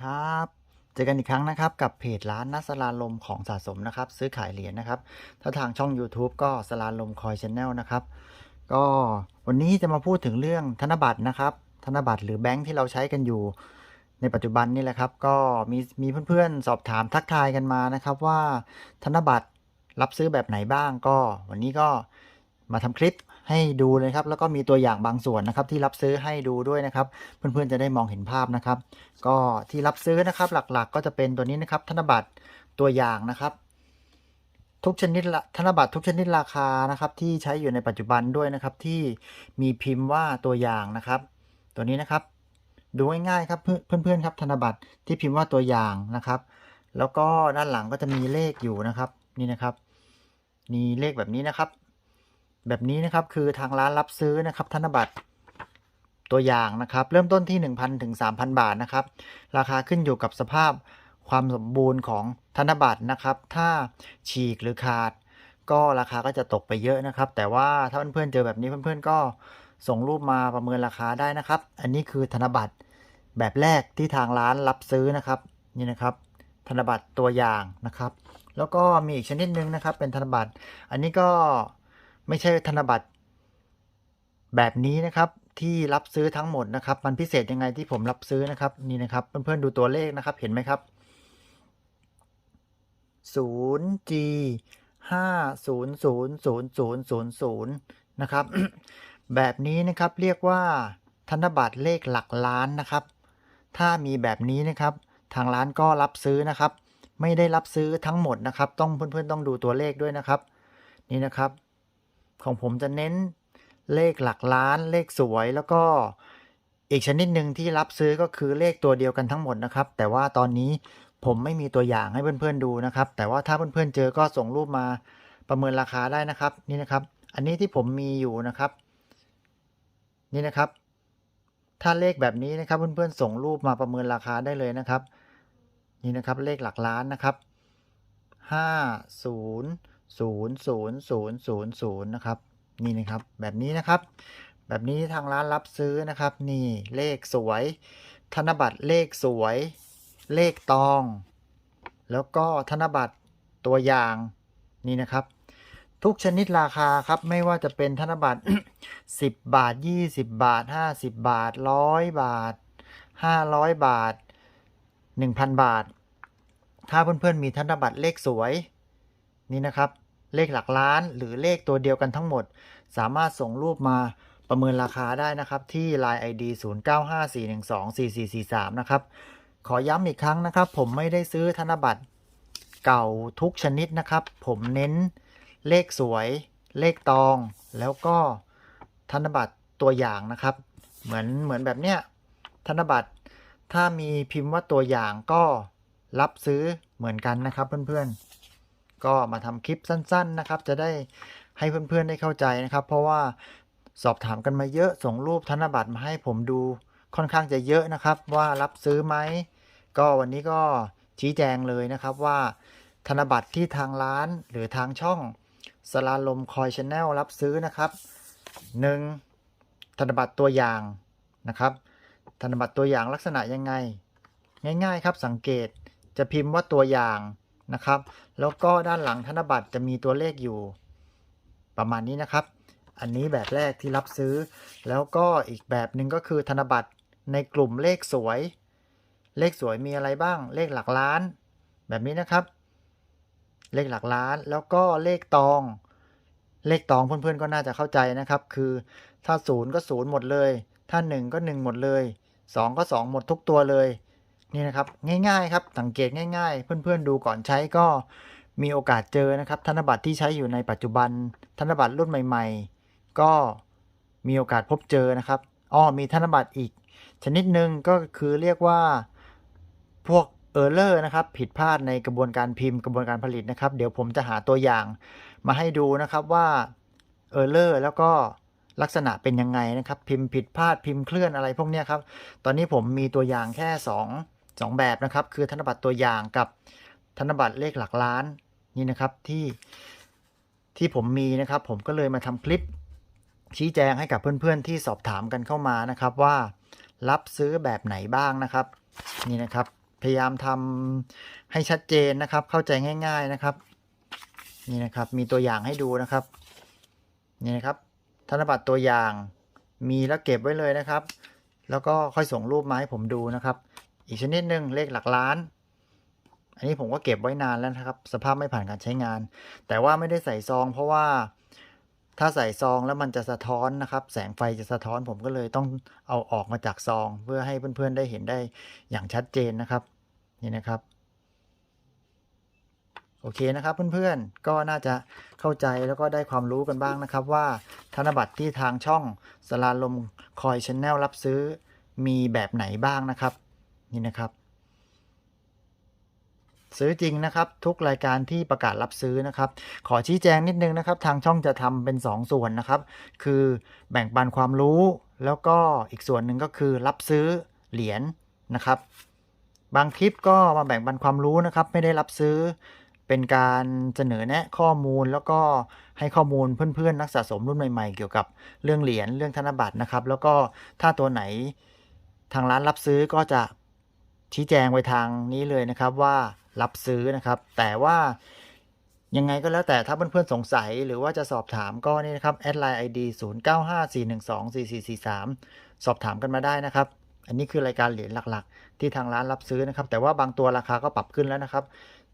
ครับ เจอกันอีกครั้งนะครับ กับเพจร้านนัสลาลมของสะสมนะครับ ซื้อขายเหรียญนะครับ ถ้าทางช่อง YouTube ก็สลาลมคอยชแนลนะครับ ก็วันนี้จะมาพูดถึงเรื่องธนบัตรนะครับ ธนบัตรหรือแบงค์ที่เราใช้กันอยู่ ในปัจจุบันนี่แหละครับ ก็มีมีเพื่อนๆ สอบถามทักทายกันมานะครับ ว่าธนบัตรรับซื้อแบบไหนบ้างก็ วันนี้ก็มาทำคลิป ให้ดูเลยครับ แล้วก็มีตัวอย่างบางส่วนนะครับ ที่รับซื้อให้ดูด้วยนะครับ เพื่อนๆจะได้มองเห็นภาพนะครับ ก็ที่รับซื้อนะครับ หลักๆ ก็จะเป็นตัวนี้นะครับ ธนบัตรตัวอย่างนะครับ ทุกชนิดธนบัตรทุกชนิดราคานะครับ ที่ใช้อยู่ในปัจจุบันด้วยนะครับ ที่มีพิมพ์ว่าตัวอย่างนะครับ ตัวนี้นะครับ ดูง่ายๆครับเพื่อนๆครับ ธนบัตรที่พิมพ์ว่าตัวอย่างนะครับ แล้วก็ด้านหลังก็จะมีเลขอยู่นะครับ นี่นะครับมีเลขแบบนี้นะครับ แบบนี้นะครับคือทางร้านรับซื้อนะครับ ธนบัตรตัวอย่างนะครับ เริ่มต้นที่ 1,000 ถึง 3,000 บาทนะครับ ราคาขึ้นอยู่กับสภาพความสมบูรณ์ของธนบัตรนะครับ ถ้าฉีกหรือขาด ก็ราคาก็จะตกไปเยอะนะครับ แต่ว่าถ้าเพื่อนๆเจอแบบนี้เพื่อนๆก็ส่งรูปมาประเมินราคาได้นะครับ อันนี้คือธนบัตรแบบแรกที่ทางร้านรับซื้อนะครับนี่นะครับธนบัตรตัวอย่างนะครับ แล้วก็มีอีกชนิดหนึ่งนะครับ เป็นธนบัตร อันนี้ก็ ไม่ใช่ธนบัตร แบบนี้นะครับที่รับซื้อทั้งหมดนะครับ มันพิเศษยังไงที่ผมรับซื้อนะครับนี่นะครับเพื่อนๆดูตัวเลขนะครับเห็นไหมครับ 0G 5 0 0 0 0 0 0นะครับแบบนี้นะครับเรียกว่าธนบัตรเลขหลักล้านนะครับ ถ้ามีแบบนี้นะครับ ทางร้านก็รับซื้อนะครับ ไม่ได้รับซื้อทั้งหมดนะครับ ต้องเพื่อนๆต้องดูตัวเลขด้วยนะครับ นี่นะครับ ของผมจะเน้นเลขหลักล้านเลขสวยแล้วก็อีกชนิดหนึ่งที่รับซื้อก็คือเลขตัวเดียวกันทั้งหมดนะครับ แต่ว่าตอนนี้ผมไม่มีตัวอย่างให้เพื่อนๆดูนะครับ แต่ว่าถ้าเพื่อนๆเจอก็ส่งรูปมาประเมินราคาได้นะครับนี่นะครับ อันนี้ที่ผมมีอยู่นะครับ นี่นะครับ ถ้าเลขแบบนี้นะครับ เพื่อนๆส่งรูปมาประเมินราคาได้เลยนะครับ นี่นะครับเลขหลักล้านนะครับห้าศูนย์ ศูนย์ศูนย์ศูนย์ศูนย์ศูนย์นะครับนี่นะครับแบบนี้นะครับ แบบนี้ทางร้านรับซื้อนะครับ นี่เลขสวย ธนบัตรเลขสวย เลขตอง แล้วก็ธนบัตรตัวอย่างนี่นะครับทุกชนิดราคาครับไม่ว่าจะเป็นธนบัตร 10 บาท 20 บาท 50 บาท 100 บาท 500 บาท 1,000 บาท ถ้าเพื่อนๆมีธนบัตรเลขสวยนี่นะครับ เลขหลักล้าน หรือเลขตัวเดียวกันทั้งหมด สามารถส่งรูปมาประเมินราคาได้นะครับ ที่ Line ID 0954124443 นะครับ ขอย้ำอีกครั้งนะครับ ผมไม่ได้ซื้อธนบัตรเก่าทุกชนิดนะครับ ผมเน้นเลขสวย เลขตอง แล้วก็ธนบัตรตัวอย่างนะครับ เหมือนเหมือนแบบเนี้ยธนบัตรถ้ามีพิมพ์ว่าตัวอย่างก็รับซื้อเหมือนกันนะครับเพื่อนๆ ก็มาทำคลิปสั้นๆนะครับ จะได้ให้เพื่อนๆได้เข้าใจนะครับ เพราะว่าสอบถามกันมาเยอะส่งรูปธนบัตรมาให้ผมดูค่อนข้างจะเยอะนะครับ ว่ารับซื้อไหมก็วันนี้ก็ชี้แจงเลยนะครับว่า ธนบัตรที่ทางร้านหรือทางช่องสลาลมคอยชแนลรับซื้อนะครับ 1. ธนบัตรตัวอย่างนะครับ ธนบัตรตัวอย่างลักษณะยังไง ง่าย ๆ ครับสังเกตจะพิมพ์ว่าตัวอย่าง นะครับ แล้วก็ด้านหลังธนบัตรจะมีตัวเลขอยู่ประมาณนี้นะครับ อันนี้แบบแรกที่รับซื้อ แล้วก็อีกแบบหนึ่งก็คือธนบัตรในกลุ่มเลขสวย เลขสวยมีอะไรบ้าง เลขหลักล้าน แบบนี้นะครับ เลขหลักล้าน แล้วก็เลขตอง เลขตองเพื่อนๆก็น่าจะเข้าใจนะครับ คือถ้าศูนย์ก็ศูนย์หมดเลย ถ้าหนึ่งก็หนึ่งหมดเลยสองก็สองหมดทุกตัวเลย นี่นะครับง่ายๆครับสังเกตง่ายๆ เพื่อนๆดูก่อนใช้ก็มีโอกาสเจอนะครับ ธนบัตรที่ใช้อยู่ในปัจจุบัน ธนบัตรรุ่นใหม่ ๆ ก็มีโอกาสพบเจอนะครับอ้อมีธนบัตรอีก ชนิดหนึ่งก็คือเรียกว่าพวกเออร์เลอร์นะครับ ผิดพลาดในกระบวนการพิมพ์กระบวนการผลิตนะครับ เดี๋ยวผมจะหาตัวอย่างมาให้ดูนะครับว่าเออร์เลอร์แล้วก็ลักษณะเป็นยังไงนะครับ พิมพ์ผิดพลาดพิมพ์เคลื่อนอะไรพวกนี้ครับ ตอนนี้ผมมีตัวอย่างแค่ 2 2 แบบนะครับ คือธนบัตรตัวอย่างกับธนบัตรเลขหลักล้านนี่นะครับที่ที่ผมมีนะครับ ผมก็เลยมาทำคลิปชี้แจงให้กับเพื่อนๆที่สอบถามกันเข้ามานะครับว่ารับซื้อแบบไหนบ้างนะครับ นี่นะครับ พยายามทำให้ชัดเจนนะครับ เข้าใจง่าย ๆนะครับ นี่นะครับมีตัวอย่างให้ดูนะครับ นี่นะครับ ธนบัตรตัวอย่างมีแล้วเก็บไว้เลยนะครับ แล้วก็ค่อยส่งรูปมาให้ผมดูนะครับ อีกชนิดหนึ่งเลขหลักล้าน อันนี้ผมก็เก็บไว้นานแล้วนะครับ สภาพไม่ผ่านการใช้งาน แต่ว่าไม่ได้ใส่ซอง เพราะว่าถ้าใส่ซองแล้วมันจะสะท้อนนะครับ แสงไฟจะสะท้อนผมก็เลยต้องเอาออกมาจากซอง เพื่อให้เพื่อนๆได้เห็นได้อย่างชัดเจนนะครับนี่นะครับโอเคนะครับเพื่อนๆ ก็น่าจะเข้าใจแล้วก็ได้ความรู้กันบ้างนะครับ ว่าธนบัตรที่ทางช่องสลาลมคอยชแนลรับซื้อมีแบบไหนบ้างนะครับ นี่นะครับ ซื้อจริงนะครับ ทุกรายการที่ประกาศรับซื้อนะครับ ขอชี้แจงนิดนึงนะครับ ทางช่องจะทำเป็น2ส่วนนะครับ คือแบ่งปันความรู้แล้วก็อีกส่วนหนึ่งก็คือรับซื้อเหรียญนะครับ บางคลิปก็มาแบ่งปันความรู้นะครับ ไม่ได้รับซื้อเป็นการเสนอแนะข้อมูลแล้วก็ให้ข้อมูลเพื่อนๆ นักสะสมรุ่นใหม่ๆ เกี่ยวกับเรื่องเหรียญเรื่องธนบัตรนะครับ แล้วก็ถ้าตัวไหนทางร้านรับซื้อก็จะ ชี้แจงไวทางนี้เลยนะครับว่ารับซื้อนะครับ แต่ว่ายังไงก็แล้วแต่ถ้าเพื่อนๆสงสัยหรือว่าจะสอบถามก็นี่นะครับแอดไลน์ ID 0954124443สอบถามกันมาได้นะครับ อันนี้คือรายการเหรียญหลักๆ ที่ทางร้านรับซื้อนะครับ แต่ว่าบางตัวราคาก็ปรับขึ้นแล้วนะครับ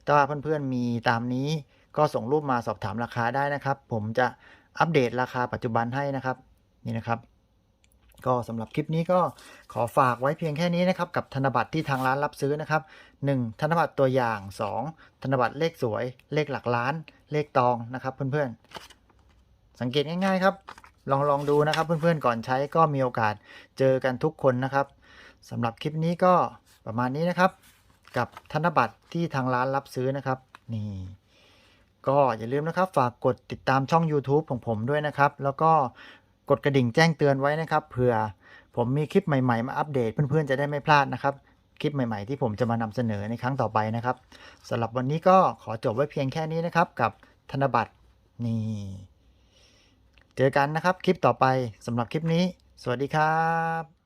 ถ้าเพื่อนๆมีตามนี้ก็ส่งรูปมาสอบถามราคาได้นะครับ ผมจะอัปเดตราคาปัจจุบันให้นะครับ นี่นะครับ ก็สำหรับคลิปนี้ก็ขอฝากไว้เพียงแค่นี้นะครับ กับธนบัตรที่ทางร้านรับซื้อนะครับ 1. ธนบัตรตัวอย่าง 2. ธนบัตรเลขสวย เลขหลักล้าน เลขตองนะครับ เพื่อนๆ สังเกตง่ายๆครับ ลองลองดูนะครับ เพื่อนๆก่อนใช้ก็มีโอกาสเจอกันทุกคนนะครับสำหรับคลิปนี้ก็ประมาณนี้นะครับ กับธนบัตรที่ทางร้านรับซื้อนะครับนี่ก็อย่าลืมนะครับฝากกดติดตามช่อง YouTube ของผมด้วยนะครับ แล้วก็ กดกระดิ่งแจ้งเตือนไว้นะครับเผื่อผมมีคลิปใหม่ๆ มาอัปเดตเพื่อนๆจะได้ไม่พลาดนะครับ คลิปใหม่ๆที่ผมจะมานำเสนอในครั้งต่อไปนะครับสำหรับวันนี้ก็ขอจบไว้เพียงแค่นี้นะครับ กับธนบัตรนี่เจอกันนะครับคลิปต่อไปสำหรับคลิปนี้ สวัสดีครับ